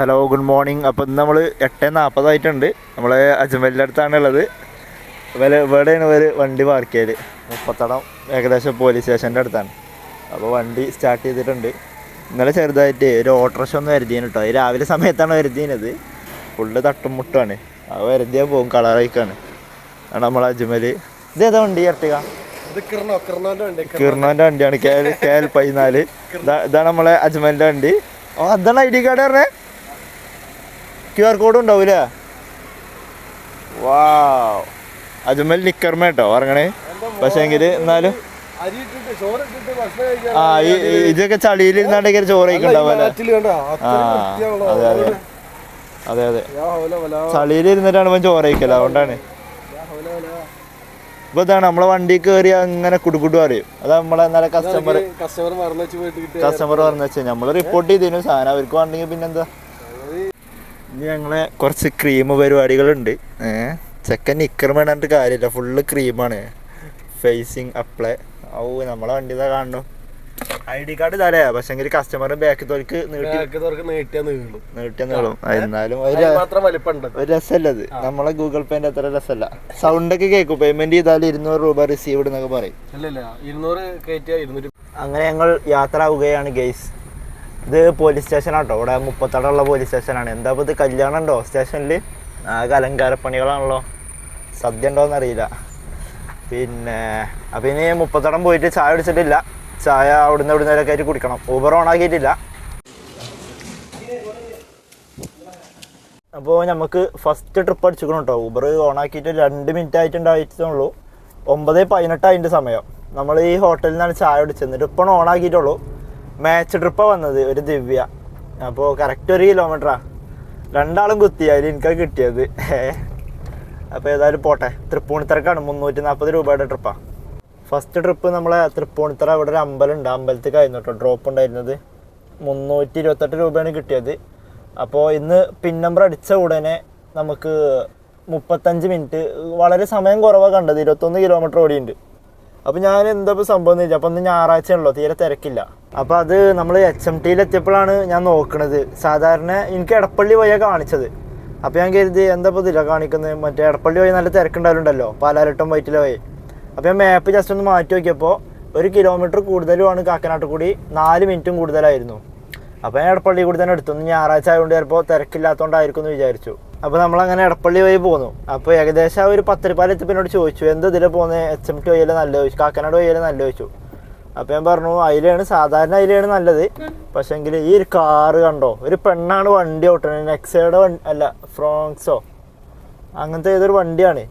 Hello good morning അപ്പോൾ ഇന്ന് നമ്മൾ എട്ട് നാൽപ്പതായിട്ടുണ്ട് നമ്മൾ അജ്മലിന്റെ അടുത്താണ് ഉള്ളത്. വില ഇവിടെയാണ് ഇവർ വണ്ടി പാർക്ക് ചെയ്യൽ മുപ്പത്തടം ഏകദേശം പോലീസ് സ്റ്റേഷന്റെ അടുത്താണ്. അപ്പോൾ വണ്ടി സ്റ്റാർട്ട് ചെയ്തിട്ടുണ്ട്. ഇന്നലെ ചെറുതായിട്ട് ഒരു ഓട്ടോറിക്ഷ ഒന്ന് വരുതീന് കേട്ടോ അത് രാവിലെ സമയത്താണ് വരുതീനത് ഫുള്ള് തട്ടും മുട്ടാണ് അത് വരുതിയാൽ പോകും കളറായിക്കാണ് ആണ് നമ്മൾ അജ്മൽ ഇത് ഏതാ വണ്ടി ഇറട്ടുക കിർണോന്റെ വണ്ടിയാണ്. കെ എൽ കെ എൽ പതിനാല്. ഇതാണ് നമ്മളെ അജ്മലിന്റെ വണ്ടി. ഓ അതാണ് ഐ ഡി കാർഡ് പറഞ്ഞേ. ക്യു ആർ കോഡും ഉണ്ടാവൂല? വാ അജ്മൽ നിക്കർമ കേട്ടോ ഇറങ്ങണേ പക്ഷേ എങ്കിൽ എന്നാലും ആ ഈ ഇതൊക്കെ ചളിയിൽ ഇരുന്നാണ്ടൊക്കെ ചോറ് കഴിക്കണ്ടാവല്ലേ നാട്ടിൽ ആ അതെ അതെ. അതെ അതെ. ചളിയിൽ ഇരുന്നിട്ടാണ് ഇപ്പം ചോറ് കഴിക്കല അതുകൊണ്ടാണ്. ഇപ്പൊ ഇതാണ് നമ്മളെ വണ്ടി കയറി അങ്ങനെ കുടുക്കുട്ടു അറിയും അത് നമ്മളെ നല്ല കസ്റ്റമർ കസ്റ്റമർ പറഞ്ഞു കസ്റ്റമർ പറഞ്ഞു വെച്ചാൽ നമ്മൾ റിപ്പോർട്ട് ചെയ്തതിനു സാധനം. അവർക്ക് വേണ്ടെങ്കിൽ പിന്നെന്താ? ഇനി ഞങ്ങളെ കുറച്ച് ക്രീം പരിപാടികളുണ്ട്. ചെക്കൻ വേണ്ടിട്ട് കാര്യമില്ല. ഫുള്ള് ക്രീമാണ് ഫേസിങ് അപ്ലൈ ഔ നമ്മളെ വണ്ടി ഇതാ കാണണം. ഐ ഡി കാർഡ് തരാ പക്ഷെ കസ്റ്റമറും ബാക്ക് തോൽക്ക് നീട്ടിയാ നീളും. എന്നാലും ഒരു രസമല്ല അത്? നമ്മളെ ഗൂഗിൾ പേന്റെ അത്ര രസമല്ല. സൗണ്ട് ഒക്കെ കേൾക്കും. പേയ്മെന്റ് ചെയ്താൽ ഇരുന്നൂറ് രൂപ റിസീവ്ഡ് എന്നൊക്കെ പറയും. അങ്ങനെ ഞങ്ങൾ യാത്ര ആവുകയാണ് ഗെയ്സ് ഇത് പോലീസ് സ്റ്റേഷനാട്ടോ ഇവിടെ മുപ്പത്തടമുള്ള പോലീസ് സ്റ്റേഷനാണ് എന്താ ഇപ്പോൾ ഇത് കല്യാണം ഉണ്ടോ സ്റ്റേഷനിൽ ആകെ അലങ്കാരപ്പണികളാണല്ലോ. സദ്യ ഉണ്ടോ അറിയില്ല പിന്നെ അപ്പം ഇനി മുപ്പത്തടം പോയിട്ട് ചായ കുടിച്ചിട്ടില്ല. ചായ അവിടുന്ന് ഇവിടുന്ന് വരെയൊക്കെ ആയിട്ട് കുടിക്കണം. ഊബർ ഓൺ ആക്കിയിട്ടില്ല. അപ്പോൾ നമുക്ക് ഫസ്റ്റ് ട്രിപ്പ് അടിച്ചിക്കണം കേട്ടോ ഊബർ ഓൺ ആക്കിയിട്ട് രണ്ട് മിനിറ്റ് ആയിട്ടുണ്ടായിട്ടുള്ളൂ. ഒമ്പത് പതിനെട്ടായിന്റെ സമയം. നമ്മൾ ഈ ഹോട്ടലിൽ നിന്നാണ് ചായ കുടിച്ചത്. ഇപ്പോൾ ഓൺ ആക്കിയിട്ടുള്ളൂ. മാച്ച് ട്രിപ്പാണ് വന്നത് ഒരു ദിവ്യ. അപ്പോൾ കറക്റ്റ് ഒരു കിലോമീറ്ററാ രണ്ടാളും കുത്തി അതിൽ എനിക്കാണ് കിട്ടിയത്. അപ്പോൾ ഏതായാലും പോട്ടെ. തൃപ്പൂണിത്തറക്കാണ് മുന്നൂറ്റി നാൽപ്പത് രൂപയുടെ ട്രിപ്പാണ് ഫസ്റ്റ് ട്രിപ്പ് നമ്മളെ തൃപ്പൂണിത്തറ ഇവിടെ ഒരു അമ്പലം ഉണ്ട് അമ്പലത്തിൽ കഴിഞ്ഞു കേട്ടോ ഡ്രോപ്പ് ഉണ്ടായിരുന്നത്. മുന്നൂറ്റി ഇരുപത്തെട്ട് രൂപയാണ് കിട്ടിയത്. അപ്പോൾ ഇന്ന് പിൻ നമ്പർ അടിച്ച ഉടനെ നമുക്ക് മുപ്പത്തഞ്ച് മിനിറ്റ് വളരെ സമയം കുറവാണ് കണ്ടത്. ഇരുപത്തൊന്ന് കിലോമീറ്റർ ഓടിയുണ്ട്. അപ്പോൾ ഞാൻ എന്താ ഇപ്പോൾ സംഭവം എന്ന് വെച്ചാൽ അപ്പോൾ ഇന്ന് ഉള്ളൂ തീരെ തിരക്കില്ല. അപ്പോൾ അത് നമ്മൾ എച്ച് എം ടിയിൽ എത്തിയപ്പോഴാണ് ഞാൻ നോക്കണത്. സാധാരണ എനിക്ക് എടപ്പള്ളി വഴിയാണ് കാണിച്ചത്. അപ്പോൾ ഞാൻ കരുതി എന്താ ഇപ്പോൾ ഇതില്ല കാണിക്കുന്നത് മറ്റേ എടപ്പള്ളി വഴി നല്ല തിരക്കുണ്ടാവലുണ്ടല്ലോ പാലാരട്ടം വൈറ്റിലെ വഴി. അപ്പോൾ ഞാൻ മാപ്പ് ജസ്റ്റ് ഒന്ന് മാറ്റി നോക്കിയപ്പോൾ ഒരു കിലോമീറ്റർ കൂടുതലുമാണ് കാക്കനാട്ട് കൂടി നാല് മിനിറ്റും കൂടുതലായിരുന്നു. അപ്പോൾ ഞാൻ എടപ്പള്ളി കൂടി തന്നെ എടുത്തു. ഞായറാഴ്ച ആയതുകൊണ്ട് ചിലപ്പോൾ തിരക്കില്ലാത്തതുകൊണ്ടായിരിക്കും എന്ന് വിചാരിച്ചു. അപ്പോൾ നമ്മളങ്ങനെ എടപ്പള്ളി വഴി പോന്നു. അപ്പോൾ ഏകദേശം ഒരു പത്തരപ്പാലം എത്തിയപ്പോൾ എന്നോട് ചോദിച്ചു എന്ത് ഇതിൽ പോകുന്നത് എച്ച് എം ടി വഴിയല്ലേ നല്ല ചോദിച്ചു കാക്കനാട് വഴിയല്ലേ നല്ല ചോദിച്ചു. അപ്പോൾ ഞാൻ പറഞ്ഞു അതിലാണ് സാധാരണ അതിലാണ് നല്ലത്. പക്ഷെങ്കിൽ ഈ ഒരു കാറ് കണ്ടോ? ഒരു പെണ്ണാണ് വണ്ടി ഓട്ടണത്. നെക്സയുടെ അല്ല ഫ്രോങ്സോ അങ്ങനത്തെ ഏതൊരു വണ്ടിയാണ്.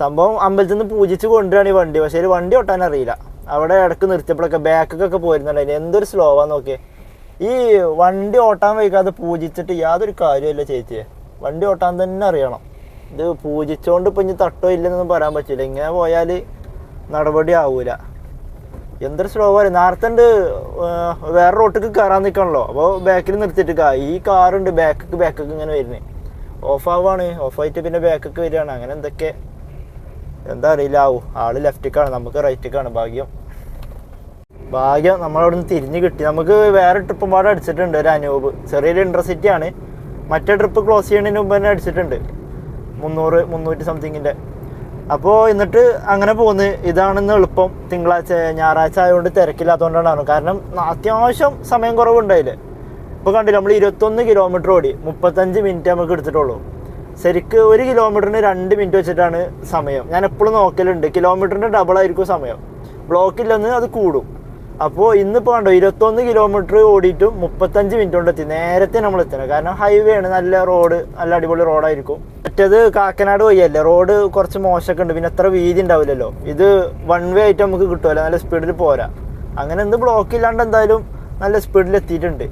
സംഭവം അമ്പലത്തിൽ നിന്ന് പൂജിച്ച് കൊണ്ടുവരാണ് ഈ വണ്ടി. പക്ഷേ ഒരു വണ്ടി ഓട്ടാൻ അറിയില്ല. അവിടെ ഇടയ്ക്ക് നിർത്തിയപ്പോഴൊക്കെ ബാക്കൊക്കെ പോയിരുന്നുണ്ടായിരുന്നു എന്തൊരു സ്ലോവാന്ന് നോക്കിയേ. ഈ വണ്ടി ഓട്ടാൻ വൈകാതെ പൂജിച്ചിട്ട് യാതൊരു കാര്യമില്ല ചേച്ചിയെ വണ്ടി ഓട്ടാൻ തന്നെ അറിയണം. ഇത് പൂജിച്ചോണ്ട് ഇപ്പം ഇനി തട്ടോ ഇല്ലെന്നൊന്നും പറയാൻ പറ്റില്ല. ഇങ്ങനെ പോയാൽ നടപടി ആവൂല. എന്തൊരു സ്ലോ പോലെ നേരത്തെ വേറെ റോട്ടിക്ക് കയറാൻ നിൽക്കണല്ലോ അപ്പോൾ ബാക്കിൽ നിർത്തിയിട്ട് കാ ഈ കാറുണ്ട് ബാക്കിക്ക് ബാക്കിക്ക് ഇങ്ങനെ വരുന്നത് ഓഫ് ആവാണ് ഓഫായിട്ട് പിന്നെ ബാക്കിക്ക് വരികയാണ്. അങ്ങനെ എന്തൊക്കെ? എന്താ അറിയില്ല ആവും. ആൾ ലെഫ്റ്റിക്കാണ് നമുക്ക് റൈറ്റിക്കാണ് ഭാഗ്യം. ഭാഗ്യം നമ്മളവിടെ നിന്ന് തിരിഞ്ഞ് കിട്ടി. നമുക്ക് വേറെ ട്രിപ്പും പാടെ അടിച്ചിട്ടുണ്ട് ഒരു അനൂപ്. ചെറിയൊരു ഇൻട്രസിറ്റി ആണ്. മറ്റേ ട്രിപ്പ് ക്ലോസ് ചെയ്യുന്നതിന് മുമ്പ് തന്നെ അടിച്ചിട്ടുണ്ട്. മുന്നൂറ് മുന്നൂറ്റി സംതിങ്ങിന്റെ അപ്പോൾ എന്നിട്ട് അങ്ങനെ പോകുന്നത് ഇതാണെന്ന് എളുപ്പം. തിങ്കളാഴ്ച ഞായറാഴ്ച ആയതുകൊണ്ട് തിരക്കില്ലാത്തതുകൊണ്ടാണ് കാരണം അത്യാവശ്യം സമയം കുറവുണ്ടായില്ലേ ഇപ്പോൾ കണ്ടില്ല നമ്മൾ ഇരുപത്തൊന്ന് കിലോമീറ്റർ ഓടി. മുപ്പത്തഞ്ച് മിനിറ്റ് നമുക്ക് എടുത്തിട്ടുള്ളൂ. ശരിക്ക് ഒരു കിലോമീറ്ററിന് രണ്ട് മിനിറ്റ് വെച്ചിട്ടാണ് സമയം. ഞാൻ എപ്പോഴും നോക്കലുണ്ട്. കിലോമീറ്ററിന്റെ ഡബിൾ ആയിരിക്കും സമയം. ബ്ലോക്ക് ഇല്ലെന്ന് അത് കൂടും. അപ്പോൾ ഇന്നിപ്പോൾ കണ്ടോ ഇരുപത്തൊന്ന് കിലോമീറ്റർ ഓടിയിട്ടും മുപ്പത്തഞ്ച് മിനിറ്റ് കൊണ്ട് എത്തി. നേരത്തെ നമ്മൾ എത്തണം. കാരണം ഹൈവേ ആണ്. നല്ല റോഡ് നല്ല അടിപൊളി റോഡായിരിക്കും മറ്റേത് കാക്കനാട് വഴിയല്ലേ? റോഡ് കുറച്ച് മോശമൊക്കെ ഉണ്ട്. പിന്നെ അത്ര വീതി ഉണ്ടാവില്ലല്ലോ. ഇത് വൺ വേ ആയിട്ട് നമുക്ക് കിട്ടുമല്ലോ നല്ല സ്പീഡിൽ പോരാ. അങ്ങനെ എന്ത് ബ്ലോക്ക് ഇല്ലാണ്ട് എന്തായാലും നല്ല സ്പീഡിൽ എത്തിയിട്ടുണ്ട്.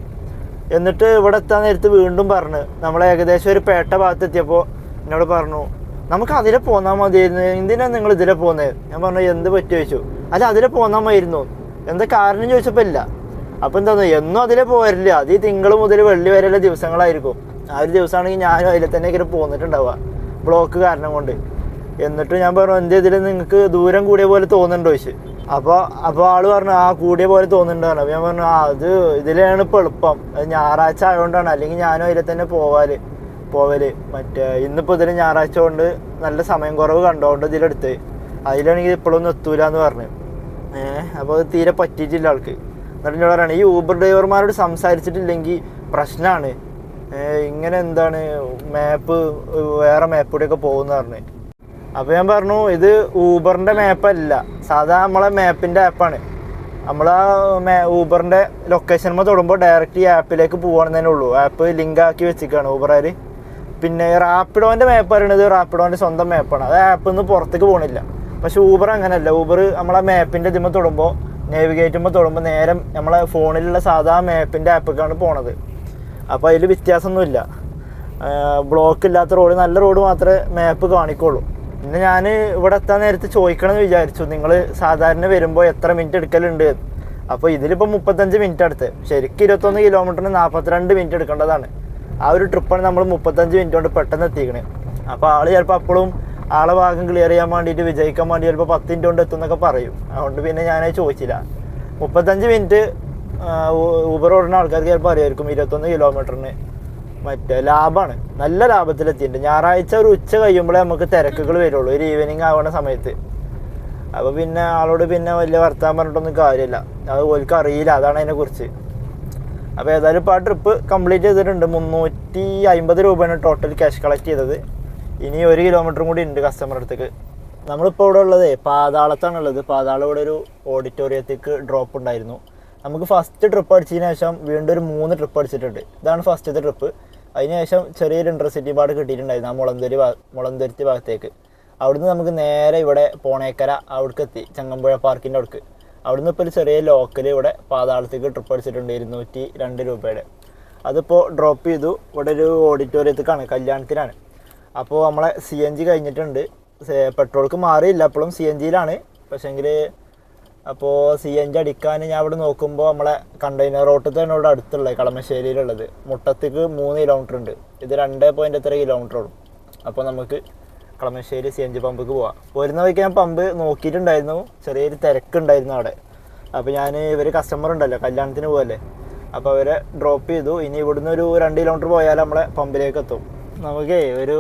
എന്നിട്ട് ഇവിടെ എത്താൻ നേരത്ത് വീണ്ടും പറഞ്ഞു. നമ്മൾ ഏകദേശം ഒരു പേട്ട ഭാഗത്ത് എത്തിയപ്പോൾ എന്നോട് പറഞ്ഞു നമുക്ക് അതിലെ പോന്നാൽ മതിയായിരുന്നു. എന്തിനാണ് നിങ്ങൾ ഇതിലെ പോകുന്നത് ഞാൻ പറഞ്ഞു എന്ത് പറ്റി വെച്ചു അല്ല അതിലെ പോന്നാൽ മതിയായിരുന്നു. എന്താ കാരണം ചോദിച്ചപ്പോൾ ഇല്ല. അപ്പോൾ എന്താ എന്നും അതിലെ പോരില്ല അത് ഈ തിങ്കൾ മുതൽ വെള്ളി വരെയുള്ള ദിവസങ്ങളായിരിക്കും. ആ ഒരു ദിവസമാണെങ്കിൽ ഞാനും അതിൽ തന്നെ ഇങ്ങനെ പോന്നിട്ടുണ്ടാവുക. ബ്ലോക്ക് കാരണം കൊണ്ട്. എന്നിട്ട് ഞാൻ പറഞ്ഞു എന്ത് ഇതിൽ നിങ്ങൾക്ക് ദൂരം കൂടിയ പോലെ തോന്നുന്നുണ്ടോ? ചോദിച്ചു. അപ്പോൾ അപ്പോൾ ആൾ പറഞ്ഞു ആ കൂടിയ പോലെ തോന്നുന്നുണ്ടാണ് അപ്പോൾ ഞാൻ പറഞ്ഞു ആ അത് ഇതിലാണ് ഇപ്പോൾ എളുപ്പം. അത് ഞായറാഴ്ച ആയതുകൊണ്ടാണ് അല്ലെങ്കിൽ ഞാനും അതിൽ തന്നെ പോവാൽ. പോവൽ. മറ്റേ ഇന്നിപ്പോൾ ഇതിൽ ഞായറാഴ്ച കൊണ്ട് നല്ല സമയം കുറവ് കണ്ടോണ്ട് ഇതിലെടുത്ത്. അതിലാണെങ്കിൽ ഇപ്പോഴൊന്നും എത്തൂല എന്ന് പറഞ്ഞു. അപ്പോൾ അത് തീരെ പറ്റിയിട്ടില്ല ആൾക്ക്. എന്നിട്ട് എന്നോട് പറയണം ഈ ഊബർ ഡ്രൈവർമാരോട് സംസാരിച്ചിട്ടില്ലെങ്കിൽ പ്രശ്നമാണ് ഇങ്ങനെ എന്താണ് മാപ്പ് വേറെ മാപ്പ് കൂടെയൊക്കെ പോകുന്ന പറഞ്ഞു. അപ്പോൾ ഞാൻ പറഞ്ഞു ഇത് ഊബറിന്റെ മാപ്പല്ല സാധാ നമ്മളെ മാപ്പിന്റെ ആപ്പാണ് നമ്മൾ ആ ഊബറിന്റെ ലൊക്കേഷനുമ്പോൾ തൊടുമ്പോൾ ഡയറക്റ്റ് ഈ ആപ്പിലേക്ക് പോകണമെന്നേ ഉള്ളൂ. ആപ്പ് ലിങ്ക് ആക്കി വെച്ചിരിക്കുകയാണ് ഊബറുകാർ പിന്നെ റാപ്പിഡോന്റെ മാപ്പ് പറയുന്നത് റാപ്പിഡോന്റെ സ്വന്തം മാപ്പാണ് അത് ആപ്പിൽ നിന്ന് പുറത്തേക്ക് പോകണില്ല പക്ഷെ ഊബർ അങ്ങനെയല്ല. ഊബർ നമ്മളെ മാപ്പിന്റെ ഇതിമ്മ തൊടുമ്പോൾ നാവിഗേറ്റുമ്പോൾ തൊടുമ്പോൾ നേരം നമ്മളെ ഫോണിലുള്ള സാധാ മാപ്പിന്റെ ആപ്പിലേക്കാണ് പോണത്. അപ്പോൾ അതിൽ വ്യത്യാസമൊന്നുമില്ല ബ്ലോക്ക് ഇല്ലാത്ത റോഡ് നല്ല റോഡ് മാത്രമേ മാപ്പ് കാണിക്കുള്ളൂ. പിന്നെ ഞാൻ ഇവിടെ എത്താൻ നേരത്ത് ചോദിക്കണമെന്ന് വിചാരിച്ചു. നിങ്ങൾ സാധാരണ വരുമ്പോൾ എത്ര മിനിറ്റ് എടുക്കലുണ്ട്. അപ്പോൾ ഇതിലിപ്പോൾ മുപ്പത്തഞ്ച് മിനിറ്റ് അടുത്ത്. ശരിക്കും ഇരുപത്തൊന്ന് കിലോമീറ്ററിന് നാൽപ്പത്തിരണ്ട് മിനിറ്റ് എടുക്കേണ്ടതാണ്. ആ ഒരു ട്രിപ്പാണ് നമ്മൾ മുപ്പത്തഞ്ച് മിനിറ്റ് കൊണ്ട് പെട്ടെന്ന് എത്തിക്കണേ. അപ്പോൾ ആൾ ചിലപ്പോൾ അപ്പോഴും ആളെ ഭാഗം ക്ലിയർ ചെയ്യാൻ വേണ്ടിയിട്ട് വിജയിക്കാൻ വേണ്ടി ചിലപ്പോൾ പത്ത് മിനിറ്റ് കൊണ്ട് എത്തും എന്നൊക്കെ പറയും. അതുകൊണ്ട് പിന്നെ ഞാനത് ചോദിച്ചില്ല. മുപ്പത്തഞ്ച് മിനിറ്റ് ഊബർ ഓടുന്ന ആൾക്കാർക്ക് ചിലപ്പോൾ അറിയായിരിക്കും ഇരുപത്തൊന്ന് കിലോമീറ്ററിന് മറ്റേ ലാഭമാണ് നല്ല ലാഭത്തിലെത്തിയിട്ടുണ്ട് ഞായറാഴ്ച ഒരു ഉച്ച കഴിയുമ്പോഴേ നമുക്ക് തിരക്കുകൾ വരുള്ളൂ. ഒരു ഈവനിങ് ആവുന്ന സമയത്ത്. അപ്പോൾ പിന്നെ ആളോട് പിന്നെ വലിയ വർത്താൻ പറഞ്ഞിട്ടൊന്നും കാര്യമില്ല. അത് ഓൽക്ക് അറിയില്ല. അതാണ് അതിനെക്കുറിച്ച് അപ്പോൾ ഏതായാലും ഇപ്പോൾ ആ ട്രിപ്പ് കംപ്ലീറ്റ് ചെയ്തിട്ടുണ്ട്. മുന്നൂറ്റി അമ്പത് രൂപയാണ് ടോട്ടൽ ക്യാഷ് കളക്ട് ചെയ്തത്. ഇനി ഒരു കിലോമീറ്ററും കൂടി ഉണ്ട് കസ്റ്റമർ അടുത്തേക്ക്. നമ്മളിപ്പോൾ ഇവിടെ ഉള്ളത് പാതാളത്താണ് ഉള്ളത് പാതാളം ഇവിടെ ഒരു ഓഡിറ്റോറിയത്തേക്ക് ഡ്രോപ്പ് ഉണ്ടായിരുന്നു. നമുക്ക് ഫസ്റ്റ് ട്രിപ്പ് അടിച്ചതിന് ശേഷം വീണ്ടും ഒരു മൂന്ന് ട്രിപ്പ് അടിച്ചിട്ടുണ്ട്. ഇതാണ് ഫസ്റ്റത്തെ ട്രിപ്പ് അതിന് ശേഷം ചെറിയൊരു ഇന്റർസിറ്റി പാട് കിട്ടിയിട്ടുണ്ടായിരുന്നു ആ മുളന്തുരി മുളന്തുരുത്തി ഭാഗത്തേക്ക്. അവിടുന്ന് നമുക്ക് നേരെ ഇവിടെ പോണേക്കര അവിടേക്ക് എത്തി ചങ്ങമ്പുഴ പാർക്കിന്റെ അവിടേക്ക്. അവിടുന്ന് ഇപ്പോൾ ഒരു ചെറിയ ലോക്കൽ ഇവിടെ പാതാളത്തേക്ക് ട്രിപ്പ് അടിച്ചിട്ടുണ്ട് ഇരുന്നൂറ്റി രണ്ട് രൂപയുടെ. അതിപ്പോൾ ഡ്രോപ്പ് ചെയ്തു. ഇവിടെ ഒരു ഓഡിറ്റോറിയത്തേക്കാണ് കല്യാണത്തിനാണ്. അപ്പോൾ നമ്മളെ സി എൻ ജി കഴിഞ്ഞിട്ടുണ്ട്. പെട്രോൾക്ക് മാറിയില്ല. അപ്പോഴും സി എൻ ജിയിലാണ് പക്ഷേങ്കിൽ അപ്പോൾ സി എൻ ജി അടിക്കാൻ ഞാൻ ഇവിടെ നോക്കുമ്പോൾ നമ്മളെ കണ്ടെയ്നർ റോട്ട് തന്നെ ഇവിടെ അടുത്തുള്ളത് കളമശ്ശേരിയിലുള്ളത്. മുട്ടത്തേക്ക് മൂന്ന് കിലോമീറ്റർ ഉണ്ട്. ഇത് രണ്ട് പോയിന്റ് എത്ര കിലോമീറ്റർ ഉള്ളൂ. അപ്പോൾ നമുക്ക് കളമശ്ശേരി സി എൻ ജി പമ്പിക്ക് പോവാം. പോരുന്ന വഴിക്ക് ഞാൻ പമ്പ് നോക്കിയിട്ടുണ്ടായിരുന്നു. ചെറിയൊരു തിരക്കുണ്ടായിരുന്നു അവിടെ. അപ്പോൾ ഞാൻ ഇവർ കസ്റ്റമർ ഉണ്ടല്ലോ കല്യാണത്തിന് പോകല്ലേ അപ്പോൾ അവരെ ഡ്രോപ്പ് ചെയ്തു. ഇനി ഇവിടുന്ന് ഒരു രണ്ട് കിലോമീറ്റർ പോയാൽ നമ്മളെ പമ്പിലേക്ക് എത്തും നമുക്കേ ഒരു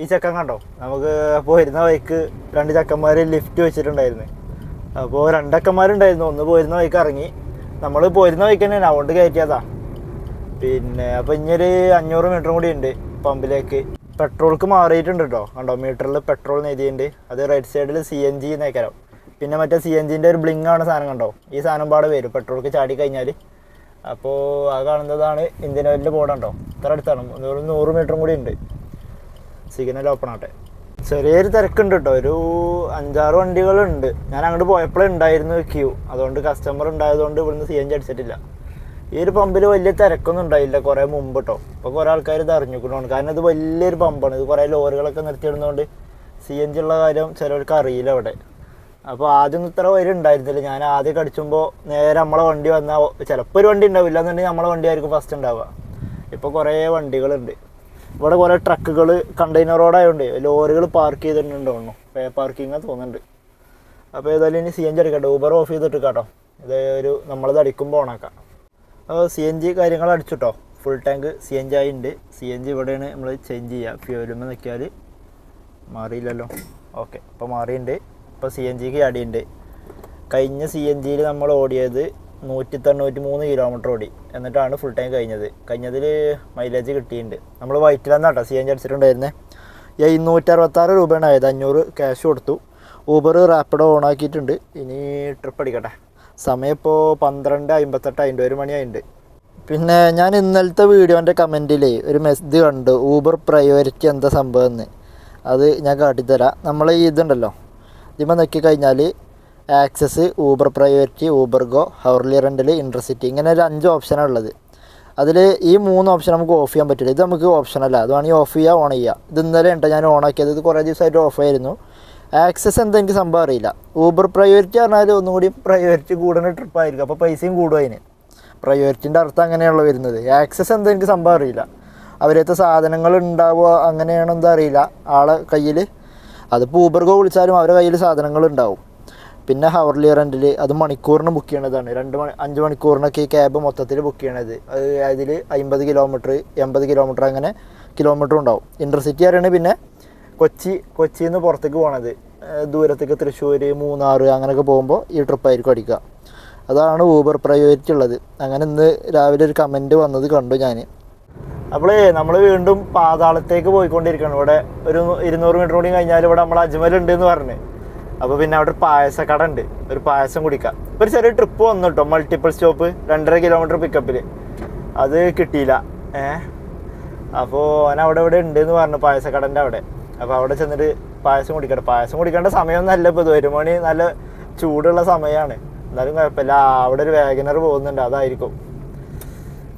ഈ ചക്കം കണ്ടോ? നമുക്ക് പോയിരുന്ന വഴിക്ക് രണ്ട് ചക്കന്മാർ ലിഫ്റ്റ് വെച്ചിട്ടുണ്ടായിരുന്നു. അപ്പോൾ രണ്ടക്കന്മാരുണ്ടായിരുന്നു ഒന്ന് പോയിരുന്ന വഴിക്ക് ഇറങ്ങി. നമ്മൾ പോയിരുന്ന വഴിക്ക് തന്നെയാണ് അതുകൊണ്ട് കയറ്റിയതാ. പിന്നെ അപ്പോൾ ഇനിയൊരു അഞ്ഞൂറ് മീറ്റർ കൂടി ഉണ്ട് പമ്പിലേക്ക്. പെട്രോൾക്ക് മാറിയിട്ടുണ്ട് കേട്ടോ കണ്ടോ? മീറ്ററിൽ പെട്രോൾ നേതിയുണ്ട് അത് റൈറ്റ് സൈഡിൽ സി എൻ ജി എന്നേക്കരം പിന്നെ മറ്റേ സി എൻ ജിന്റെ ഒരു ബ്ലിങ് ആണ് സാധനം കണ്ടോ? ഈ സാധനം പാടെ വരും. പെട്രോൾക്ക് ചാടി കഴിഞ്ഞാൽ അപ്പോൾ ആ കാണുന്നതാണ് ഇന്ത്യൻ ഓയിലിന്റെ ബോർഡ് ഉണ്ടോ ഇത്ര അടുത്താണ്. ഒരു നൂറ് മീറ്ററും കൂടി ഉണ്ട് സിഗ്നൽ ഓപ്പൺ ആട്ടെ ചെറിയൊരു തിരക്കുണ്ട് കേട്ടോ ഒരു അഞ്ചാറ് വണ്ടികളുണ്ട്. ഞാൻ അങ്ങോട്ട് പോയപ്പോഴേ ഉണ്ടായിരുന്നു ക്യൂ അതുകൊണ്ട് കസ്റ്റമർ ഉണ്ടായതുകൊണ്ട് ഇവിടുന്ന് സി എൻ ജി അടിച്ചിട്ടില്ല. ഈ ഒരു പമ്പിൽ വലിയ തിരക്കൊന്നും ഉണ്ടായില്ല കുറേ മുമ്പ് കേട്ടോ ഇപ്പോൾ കുറേ ആൾക്കാർ ഇത് കാരണം ഇത് വലിയൊരു പമ്പാണ് ഇത് കുറേ ലോറികളൊക്കെ നിർത്തിയിടുന്നതുകൊണ്ട് സി എൻ ജി ഉള്ള കാര്യം ചിലവർക്ക് അറിയില്ല അവിടെ. അപ്പോൾ ആദ്യം ഇത്ര വരെ ഉണ്ടായിരുന്നില്ല. ഞാൻ ആദ്യം കടിച്ചുമ്പോൾ നേരെ നമ്മളെ വണ്ടി വന്നാൽ ചിലപ്പോൾ ഒരു വണ്ടി ഉണ്ടാവില്ല എന്നുണ്ടെങ്കിൽ നമ്മളെ വണ്ടി ആയിരിക്കും ഫസ്റ്റ് ഉണ്ടാവുക. ഇപ്പോൾ കുറേ വണ്ടികളുണ്ട്. ഇവിടെ കുറേ ട്രക്കുകൾ കണ്ടെയ്നർ റോഡായതുകൊണ്ട് ലോറികൾ പാർക്ക് ചെയ്തിട്ടുണ്ട് തോന്നുന്നു. പേ പാർക്കിംഗ് തോന്നുന്നുണ്ട്. അപ്പോൾ ഏതായാലും ഇനി സി എൻ ജി അടിക്കട്ടെ. ഊബർ ഓഫ് ചെയ്തിട്ട് കേട്ടോ ഇത് ഒരു നമ്മളത് അടിക്കുമ്പോൾ ഓണാക്കാം അപ്പോൾ സി എൻ ജി കാര്യങ്ങൾ അടിച്ചിട്ടോ. Full tank C N G ആയിട്ടുണ്ട് സി എൻ ജി ഇവിടെയാണ് നമ്മൾ ചേഞ്ച് ചെയ്യുക ഫ്യൂലുമ്പോൾ നിൽക്കിയാൽ മാറിയില്ലല്ലോ. ഓക്കെ അപ്പോൾ മാറിയിട്ടുണ്ട് ഇപ്പോൾ സി എൻ ജിക്ക് അടിയുണ്ട് കഴിഞ്ഞ സി എൻ ജിയിൽ നമ്മൾ ഓടിയത് നൂറ്റി തൊണ്ണൂറ്റി മൂന്ന് കിലോമീറ്റർ ഓടി. എന്നിട്ടാണ് ഫുൾ ടൈം കഴിഞ്ഞത്. കഴിഞ്ഞതിൽ മൈലേജ് കിട്ടിയിട്ടുണ്ട്. നമ്മൾ വൈറ്റിലാണ് കേട്ടോ സി എൻ ജി അടിച്ചിട്ടുണ്ടായിരുന്നത് എഴുന്നൂറ്റി അറുപത്താറ് രൂപയാണ് ആയത്. അഞ്ഞൂറ് ക്യാഷ് കൊടുത്തു. ഊബർ റാപ്പിഡോ ഓൺ ആക്കിയിട്ടുണ്ട്. ഇനി ട്രിപ്പ് അടിക്കട്ടെ. സമയം ഇപ്പോൾ പന്ത്രണ്ട് അമ്പത്തെട്ട് അതിന്റെ ഒരു മണിയായിട്ടുണ്ട് പിന്നെ ഞാൻ ഇന്നലത്തെ വീഡിയോന്റെ കമന്റിൽ ഒരു മെസ്സേജ് കണ്ടു. ഊബർ പ്രയോറിറ്റി എന്താ സംഭവം എന്ന്. അത് ഞാൻ കാട്ടിത്തരാം. നമ്മൾ ഇതുണ്ടല്ലോ. ഇതിമ്മ നോക്കി കഴിഞ്ഞാൽ access Uber priority Uber go hourly rental intercity ഇങ്ങനെ ഒരു അഞ്ച് ഓപ്ഷനാണ് ഉള്ളത്. അതിൽ ഈ മൂന്ന് ഓപ്ഷൻ നമുക്ക് ഓഫ് ചെയ്യാൻ പറ്റില്ല. ഇത് നമുക്ക് ഓപ്ഷനല്ല അത് വേണമെങ്കിൽ ഓഫ് ചെയ്യുക ഓൺ ചെയ്യുക. ഇത് ഇന്നലെ ഉണ്ട് ഞാൻ ഓൺ ആക്കിയത്. ഇത് കുറേ ദിവസമായിട്ട് ഓഫ് ആയിരുന്നു. ആക്സസ് എന്താ എനിക്ക് സംഭവം അറിയില്ല. ഊബർ പ്രയോറിറ്റി പറഞ്ഞാൽ ഒന്നും കൂടി പ്രയോറിറ്റി കൂടുന്ന ട്രിപ്പായിരിക്കും അപ്പോൾ പൈസയും കൂടും അതിന്. പ്രയോറിറ്റിന്റെ അർത്ഥം അങ്ങനെയുള്ള വരുന്നത്. ആക്സസ് എന്താ എനിക്ക് സംഭവം അറിയില്ല. അവരത്തെ സാധനങ്ങൾ ഉണ്ടാവുക അങ്ങനെയാണോ എന്താ അറിയില്ല. ആളെ കയ്യിൽ അതിപ്പോൾ ഊബർ ഗോ വിളിച്ചാലും അവരുടെ കയ്യിൽ സാധനങ്ങൾ ഉണ്ടാവും. പിന്നെ ഹവർലി റെന്റിൽ അത് മണിക്കൂറിന് ബുക്ക് ചെയ്യണതാണ്. രണ്ട് മണി അഞ്ച് മണിക്കൂറിനൊക്കെ ഈ ക്യാബ് മൊത്തത്തിൽ ബുക്ക് ചെയ്യണത്. അത് അതിൽ അമ്പത് കിലോമീറ്റർ എൺപത് കിലോമീറ്റർ അങ്ങനെ കിലോമീറ്റർ ഉണ്ടാവും. ഇന്റർസിറ്റി ആരാണ് പിന്നെ കൊച്ചി കൊച്ചിയിൽ നിന്ന് പുറത്തേക്ക് പോണത്. ദൂരത്തേക്ക് തൃശ്ശൂർ മൂന്നാർ അങ്ങനെയൊക്കെ പോകുമ്പോൾ ഈ ട്രിപ്പായിരിക്കും അടിക്കുക അതാണ് ഊബർ പ്രയോറിറ്റി ഉള്ളത്. അങ്ങനെ ഇന്ന് രാവിലെ ഒരു കമന്റ് വന്നത് കണ്ടു ഞാൻ അപ്പോൾ നമ്മൾ വീണ്ടും പാതാളത്തേക്ക് പോയിക്കൊണ്ടിരിക്കണം ഇവിടെ ഒരു ഇരുന്നൂറ് മീറ്റർ കൂടി കഴിഞ്ഞാൽ ഇവിടെ നമ്മൾ അജ്മൽ ഉണ്ട് എന്ന് പറഞ്ഞ്. അപ്പോൾ പിന്നെ അവിടെ ഒരു പായസ കട ഉണ്ട്. ഒരു പായസം കുടിക്കാം. ഒരു ചെറിയ ട്രിപ്പ് വന്നു കേട്ടോ മൾട്ടിപ്പിൾ സ്റ്റോപ്പ് രണ്ടര കിലോമീറ്റർ പിക്കപ്പിൽ അത് കിട്ടിയില്ല. ഏഹ് അപ്പോൾ അവൻ അവിടെ ഇവിടെ ഉണ്ട് എന്ന് പറഞ്ഞു പായസക്കടന്റെ അവിടെ. അപ്പോൾ അവിടെ ചെന്നിട്ട് പായസം കുടിക്കട്ടെ. പായസം കുടിക്കേണ്ട നല്ല ഇപ്പോൾ ഇത്. നല്ല ചൂടുള്ള സമയമാണ് എന്നാലും കുഴപ്പമില്ല. അവിടെ ഒരു വേഗനർ പോകുന്നുണ്ട്. അതായിരിക്കും.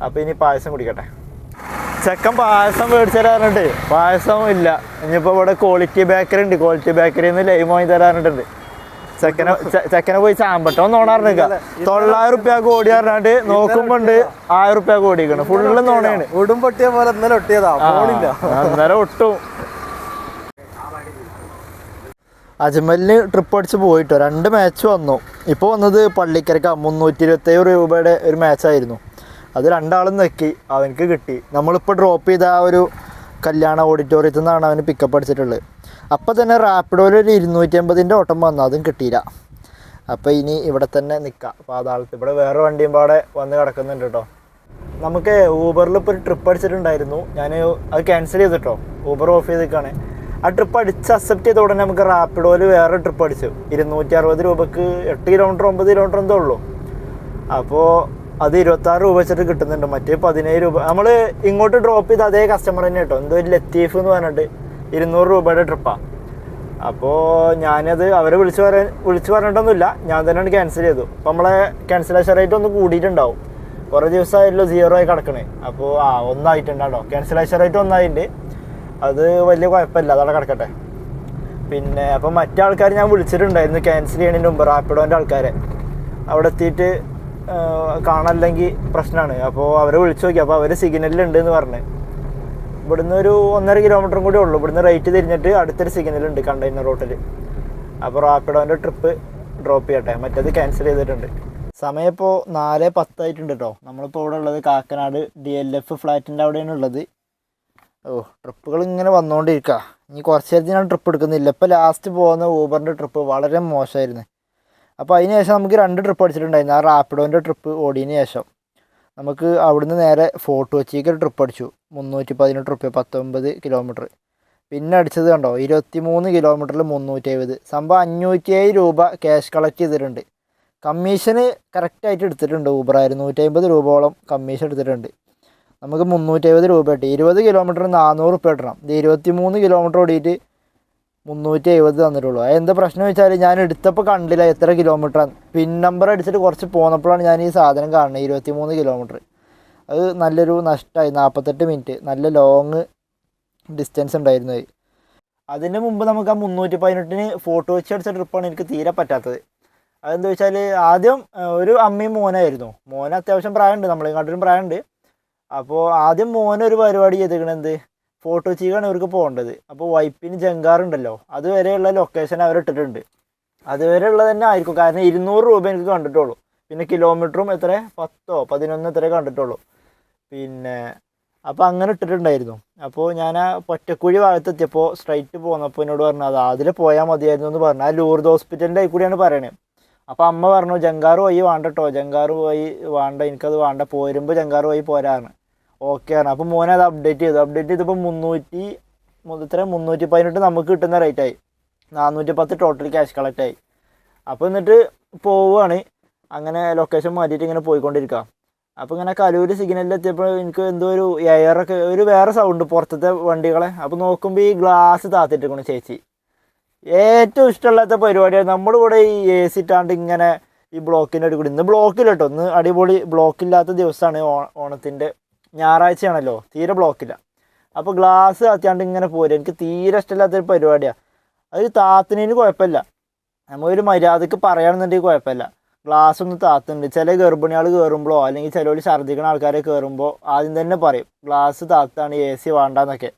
അപ്പോൾ ഇനി പായസം കുടിക്കട്ടെ. ചെക്കൻ പായസം മേടിച്ചു തരാറുണ്ട് പായസം ഇല്ല. ഇനിയിപ്പോൾ ഇവിടെ ക്വാളിറ്റി ബേക്കറി ഉണ്ട്. ക്വാളിറ്റി ബേക്കറിയിൽ നിന്ന് ലൈം വാങ്ങി തരാറുണ്ട്. ചെക്കനെ ചെക്കനെ പോയി ചാമ്പട്ടോ നോണാറുണ്ട് തൊള്ളായിരം റുപ്യ കോടി പറഞ്ഞാണ്ട് നോക്കുമ്പോണ്ട് ആയിരം റുപ്യ കോടി ഫുള്ള് നോണയാണ്. ഉടും പൊട്ടിയ പോലെ ഇന്നലെ ഒട്ടിയതാ. അന്നേരം ഒട്ടും. അജ്മലിന് ട്രിപ്പ് അടിച്ച് പോയിട്ടോ. രണ്ട് മാച്ച് വന്നു. ഇപ്പോൾ വന്നത് പള്ളിക്കരക്ക. മുന്നൂറ്റി ഇരുപത്തേഴ് രൂപയുടെ ഒരു മാച്ചായിരുന്നു അത് രണ്ടാളും നെക്കി അവനക്ക് കിട്ടി. നമ്മളിപ്പോൾ ഡ്രോപ്പ് ചെയ്ത ആ ഒരു കല്യാണ ഓഡിറ്റോറിയത്തിൽ നിന്നാണ് അവന് പിക്കപ്പ് അടിച്ചിട്ടുള്ളത്. അപ്പോൾ തന്നെ റാപ്പിഡോയിൽ ഒരു ഇരുന്നൂറ്റി അമ്പതിന്റെ ഓട്ടം വന്നു അതും കിട്ടിയില്ല. അപ്പോൾ ഇനി ഇവിടെ തന്നെ നിൽക്കാം പാതാളത്ത്. ഇവിടെ വേറെ വണ്ടിയും പാടെ വന്ന് കിടക്കുന്നുണ്ട് കേട്ടോ നമുക്ക് ഊബറിൽ ഇപ്പോൾ ഒരു ട്രിപ്പ് അടിച്ചിട്ടുണ്ടായിരുന്നു. ഞാൻ അത് ക്യാൻസൽ ചെയ്തിട്ടോ. ഊബർ ഓഫ് ചെയ്തേക്കാണ് ആ ട്രിപ്പ് അടിച്ച് അക്സെപ്റ്റ് ചെയ്ത ഉടനെ നമുക്ക് റാപ്പിഡോയിൽ വേറെ ട്രിപ്പ് അടിച്ചു. ഇരുന്നൂറ്റി അറുപത് രൂപക്ക് എട്ട് കിലോമീറ്റർ ഒമ്പത് കിലോമീറ്റർ എന്തോ ഉള്ളൂ. അപ്പോൾ അത് ഇരുപത്താറ് രൂപ വെച്ചിട്ട് കിട്ടുന്നുണ്ട്. മറ്റേ പതിനേഴ് രൂപ. നമ്മൾ ഇങ്ങോട്ട് ഡ്രോപ്പ് ചെയ്ത് അതേ കസ്റ്റമർ തന്നെ കേട്ടോ. എന്തോ ഒരു ലത്തീഫ് എന്ന് പറഞ്ഞിട്ട് ഇരുന്നൂറ് രൂപയുടെ ട്രിപ്പാണ് അപ്പോൾ ഞാനത് അവരെ വിളിച്ച് പറയാൻ വിളിച്ച് പറഞ്ഞിട്ടൊന്നുമില്ല. ഞാൻ തന്നെയാണ് ക്യാൻസൽ ചെയ്തു. അപ്പോൾ നമ്മളെ ക്യാൻസലേഷൻ റേറ്റ് ഒന്ന് കൂടിയിട്ടുണ്ടാവും. കുറേ ദിവസമായല്ലോ സീറോ ആയി കിടക്കണേ. അപ്പോൾ ആ ഒന്നായിട്ടുണ്ടോ ക്യാൻസലേഷൻ റേറ്റ് ഒന്നായിട്ടുണ്ട് അത് വലിയ കുഴപ്പമില്ല. അതവിടെ കിടക്കട്ടെ. പിന്നെ അപ്പോൾ മറ്റേ ആൾക്കാർ ഞാൻ വിളിച്ചിട്ടുണ്ടായിരുന്നു. ക്യാൻസൽ ചെയ്യണതിന് മുമ്പ് റാപ്പിഡോന്റെ ആൾക്കാരെ. അവിടെ എത്തിയിട്ട് കാണല്ലെങ്കിൽ പ്രശ്നമാണ് അപ്പോൾ അവരെ വിളിച്ചു നോക്കി. അപ്പോൾ അവർ സിഗ്നലിലുണ്ട് എന്ന് പറഞ്ഞു. ഇവിടുന്ന് ഒരു ഒന്നര കിലോമീറ്ററും കൂടി ഉള്ളൂ. ഇവിടുന്ന് റേറ്റ് തിരിഞ്ഞിട്ട് അടുത്തൊരു സിഗ്നൽ ഉണ്ട് കണ്ടെയ്നർ റോട്ടിൽ അപ്പോൾ റാപ്പിഡോന്റെ ട്രിപ്പ് ഡ്രോപ്പ് ചെയ്യട്ടെ. മറ്റേത് ക്യാൻസൽ ചെയ്തിട്ടുണ്ട്. സമയം ഇപ്പോൾ നാല് പത്തായിട്ടുണ്ട് കേട്ടോ നമ്മളിപ്പോൾ ഇവിടെ ഉള്ളത് കാക്കനാട് ഡി എൽ എഫ് ഫ്ലാറ്റിന്റെ അവിടെയാണ് ഉള്ളത്. ഓ ട്രിപ്പുകൾ ഇങ്ങനെ വന്നുകൊണ്ടിരിക്കുക ഇനി കുറച്ച് നേരത്തിന് ഞാൻ ട്രിപ്പ് എടുക്കുന്നില്ല. ഇപ്പോൾ ലാസ്റ്റ് പോകുന്ന ഊബറിന്റെ ട്രിപ്പ് വളരെ മോശമായിരുന്നു അപ്പോൾ അതിന് ശേഷം നമുക്ക് രണ്ട് ട്രിപ്പ് അടിച്ചിട്ടുണ്ടായിരുന്നു. ആ റാപ്പിഡോന്റെ ട്രിപ്പ് ഓടിയതിന് ശേഷം. നമുക്ക് അവിടുന്ന് നേരെ ഫോർട്ട് കൊച്ചിക്ക് ഒരു ട്രിപ്പ് അടിച്ചു. മുന്നൂറ്റി പതിനെട്ട് റുപ്യ പത്തൊമ്പത് കിലോമീറ്റർ പിന്നെ അടിച്ചത് കണ്ടോ? ഇരുപത്തി മൂന്ന് കിലോമീറ്ററിൽ മുന്നൂറ്റി എഴുപത് സംഭവം അഞ്ഞൂറ്റി ഏഴ് രൂപ ക്യാഷ് കളക്ട് ചെയ്തിട്ടുണ്ട്. കമ്മീഷന് കറക്റ്റായിട്ട് എടുത്തിട്ടുണ്ട്. ഊബർ ഇരുന്നൂറ്റി അമ്പത് രൂപയോളം കമ്മീഷൻ എടുത്തിട്ടുണ്ട്. നമുക്ക് മുന്നൂറ്റി എഴുപത് രൂപ കിട്ടി. ഇരുപത് കിലോമീറ്റർ നാനൂറ് റുപ്യ കിട്ടണം ഇത് ഇരുപത്തി മൂന്ന് കിലോമീറ്റർ ഓടിയിട്ട് മുന്നൂറ്റി എഴുപത് തന്നിട്ടുള്ളൂ എന്താ പ്രശ്നം വെച്ചാൽ ഞാൻ എടുത്തപ്പോൾ കണ്ടില്ല എത്ര കിലോമീറ്റർ പിൻ നമ്പർ അടിച്ചിട്ട് കുറച്ച് പോന്നപ്പോഴാണ് ഞാൻ ഈ സാധനം കാണുന്നത് ഇരുപത്തി മൂന്ന് കിലോമീറ്റർ അത് നല്ലൊരു നഷ്ടമായി നാൽപ്പത്തെട്ട് മിനിറ്റ് നല്ല ലോങ് ഡിസ്റ്റൻസ് ഉണ്ടായിരുന്നു അത്. അതിന് മുമ്പ് നമുക്ക് ആ മുന്നൂറ്റി പതിനെട്ടിന് ഫോട്ടോ വെച്ച് അടിച്ച ട്രിപ്പാണ് എനിക്ക് തീരെ പറ്റാത്തത്. അതെന്താ വെച്ചാൽ ആദ്യം ഒരു അമ്മയും മോനായിരുന്നു. മോന് അത്യാവശ്യം പ്രായമുണ്ട് നമ്മളെക്കാട്ടിലും പ്രായമുണ്ട്. അപ്പോൾ ആദ്യം മോനൊരു പരിപാടി ചെയ്തേക്കണത് എന്ത് ഫോട്ടോ ചെയ്യാൻ ഇവർക്ക് പോകേണ്ടത്. അപ്പോൾ വൈപ്പിന് ജങ്കാറുണ്ടല്ലോ അതുവരെയുള്ള ലൊക്കേഷൻ അവർ ഇട്ടിട്ടുണ്ട്. അതുവരെ തന്നെ ആയിരിക്കും. കാരണം ഇരുന്നൂറ് രൂപ എനിക്ക് കണ്ടിട്ടുള്ളൂ. പിന്നെ കിലോമീറ്ററും എത്ര? പത്തോ പതിനൊന്ന് എത്ര കണ്ടിട്ടുള്ളൂ. പിന്നെ അപ്പോൾ അങ്ങനെ ഇട്ടിട്ടുണ്ടായിരുന്നു. അപ്പോൾ ഞാൻ ആ പൊറ്റക്കുഴി ഭാഗത്തെത്തിയപ്പോൾ സ്ട്രൈറ്റ് പോന്നപ്പോൾ എന്നോട് പറഞ്ഞു അത് അതിൽ പോയാൽ മതിയായിരുന്നു എന്ന് പറഞ്ഞു. ആ ലൂർദ് ഹോസ്പിറ്റലിന്റെ കൂടിയാണ് പറയണേ. അപ്പോൾ അമ്മ പറഞ്ഞു ജങ്കാറ് പോയി വേണ്ട കേട്ടോ ജങ്കാറ് പോയി വേണ്ട. എനിക്കത് വേണ്ട. പോരുമ്പോൾ ജങ്കാറ് പോയി പോരാന്ന് ഓക്കെ ആണ്. അപ്പോൾ മോനെ അത് അപ്ഡേറ്റ് ചെയ്തു. അപ്ഡേറ്റ് ചെയ്തപ്പോൾ മുന്നൂറ്റി ഇത്ര മുന്നൂറ്റി പതിനെട്ട് നമുക്ക് കിട്ടുന്ന റേറ്റ് ആയി. നാനൂറ്റി പത്ത് ടോട്ടൽ ക്യാഷ് കളക്ട് ആയി. അപ്പോൾ എന്നിട്ട് പോവുകയാണ് അങ്ങനെ ലൊക്കേഷൻ മാറ്റിയിട്ട് ഇങ്ങനെ പോയിക്കൊണ്ടിരിക്കുക അപ്പോൾ ഇങ്ങനെ കലൂർ സിഗ്നലിൽ എത്തിയപ്പോൾ എനിക്ക് എന്തോ ഒരു എയറൊക്കെ ഒരു വേറെ സൗണ്ട് പുറത്തത്തെ വണ്ടികളെ. അപ്പോൾ നോക്കുമ്പോൾ ഈ ഗ്ലാസ് താത്തിട്ടിരിക്കണം ചേച്ചി. ഏറ്റവും ഇഷ്ടമില്ലാത്ത പരിപാടിയാണ്. നമ്മുടെ കൂടെ ഈ എ സി ഇട്ടാണ്ട് ഇങ്ങനെ ഈ ബ്ലോക്കിന്റെ അടി കൂടി ഇന്ന് ബ്ലോക്കില്ല കേട്ടോ ഇന്ന് അടിപൊളി ബ്ലോക്കില്ലാത്ത ദിവസമാണ് ഓണത്തിന്റെ ഞായറാഴ്ചയാണല്ലോ തീരെ ബ്ലോക്കില്ല അപ്പോൾ ഗ്ലാസ് കത്തിയാണ്ട് ഇങ്ങനെ പോരും. എനിക്ക് തീരെ ഇഷ്ടമില്ലാത്തൊരു പരിപാടിയാണ് അത് താത്തിനേന് കുഴപ്പമില്ല. നമ്മളൊരു മര്യാദയ്ക്ക് പറയുകയാണെന്നുണ്ടെങ്കിൽ കുഴപ്പമില്ല. ഗ്ലാസ് ഒന്ന് താത്തുന്നുണ്ട്. ചില ഗർഭിണികൾ കയറുമ്പോഴോ അല്ലെങ്കിൽ ചിലവർ ഛർദ്ദിക്കുന്ന ആൾക്കാരെ കയറുമ്പോൾ ആദ്യം തന്നെ പറയും ഗ്ലാസ് താത്താണ് എ സി വേണ്ടെന്നൊക്കെ.